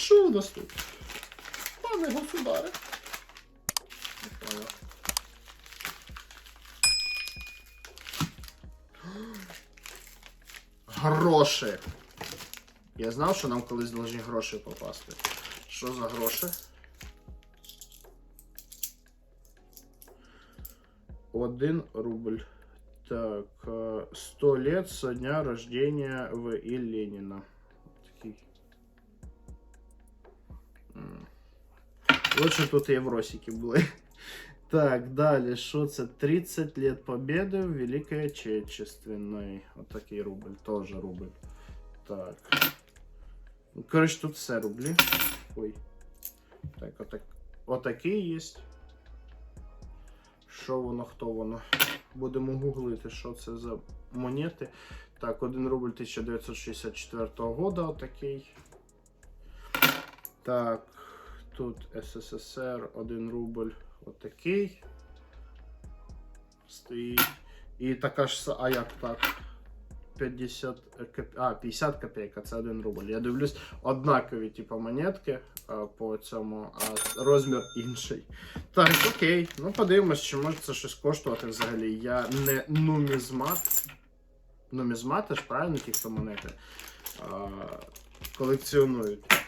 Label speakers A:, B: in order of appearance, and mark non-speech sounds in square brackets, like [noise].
A: Що у нас тут? Пане государе. Не понял. Гроші. Я знав, що нам колись должні гроші попасти. Що за гроші? Один рубль. Так, э, 100 лет со дня рождения В.И. Ленина. Такий. Лучше тут євросики були. [laughs] Так, далі, що це? 30 лет победы в Великой Отечественной. Отакий рубль, теж рубль. Так. Ну, Коротше, тут все рублі. Ой. Так, отак. Отакий є. Що воно, хто воно? Будемо гуглити, що це за монети. Так, 1 рубль 1964 года, отакий. Так, тут СССР, 1 рубль, отакий. Стоїть. І така ж, а як так? 50 а, 50 копійок, а це 1 рубль. Я дивлюсь, однакові, типу, монетки а, по цьому, а розмір інший. Так, окей. Ну подивимось, чи може це щось коштувати взагалі. Я не нумізмат. Нумізмати ж правильно ті, хто монети а, колекціонують.